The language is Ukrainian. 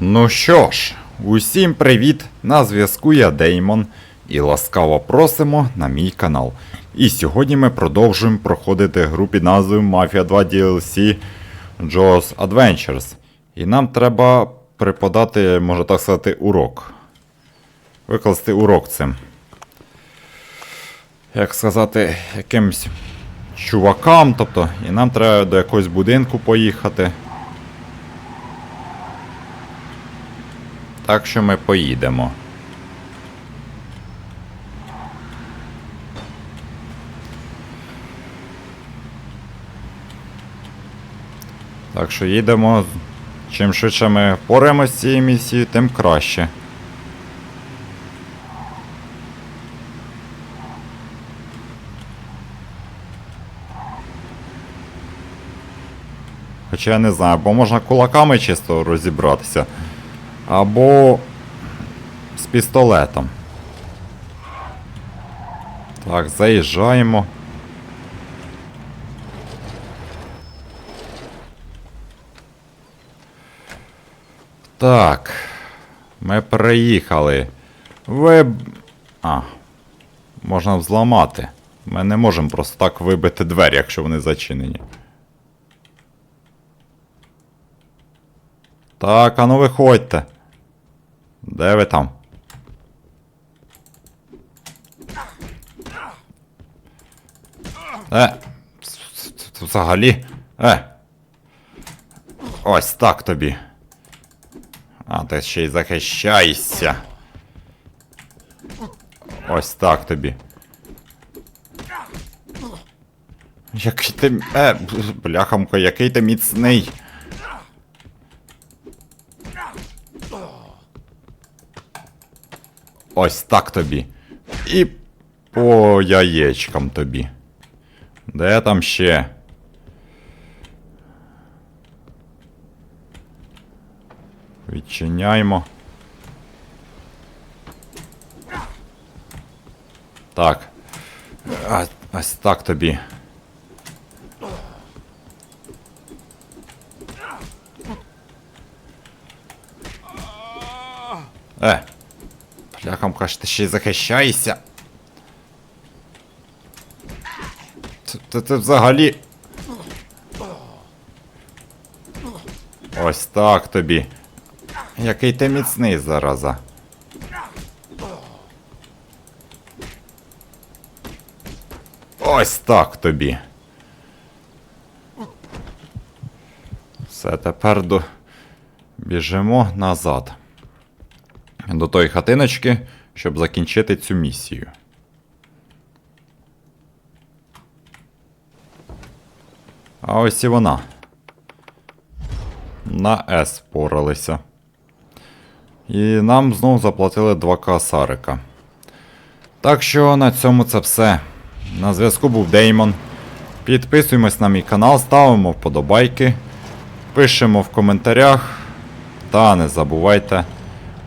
Ну що ж, усім привіт! На зв'язку я Деймон і ласкаво просимо на мій канал. І сьогодні ми продовжуємо проходити гру під назвою Mafia 2 DLC Jaws Adventures. І нам треба преподати, можна так сказати, урок. Викласти урок цим. Як сказати, якимсь чувакам, тобто, і нам треба до якогось будинку поїхати. Так що ми поїдемо. Так що їдемо. Чим швидше ми впораємося з цією місією, тим краще. Хоча я не знаю, бо можна кулаками чисто розібратися. Або з пістолетом. Так, заїжджаємо. Так. Ми приїхали. Ви. А. Можна взламати. Ми не можемо просто так вибити двері, якщо вони зачинені. Так, а ну виходьте. Де ви там? Е. Взагалі. Е. Ось так тобі. А, ти ще й захищайся. Ось так тобі. Який ти. Е, бляхамко, який ти міцний. Ось так тобі. І по яєчкам тобі. Де там ще? Відчиняємо. Так. Ось так тобі. Е. Бляхам каже, ти ще й ти, ти взагалі. Ось так тобі. Який ти міцний зараза. Ось так тобі. Все, тепер до... біжимо назад. До тої хатиночки, щоб закінчити цю місію. А ось і вона. На С впоралися. І нам знову заплатили 2 касарика. Так що на цьому це все. На зв'язку був Деймон. Підписуємось на мій канал, ставимо вподобайки, пишемо в коментарях. Та не забувайте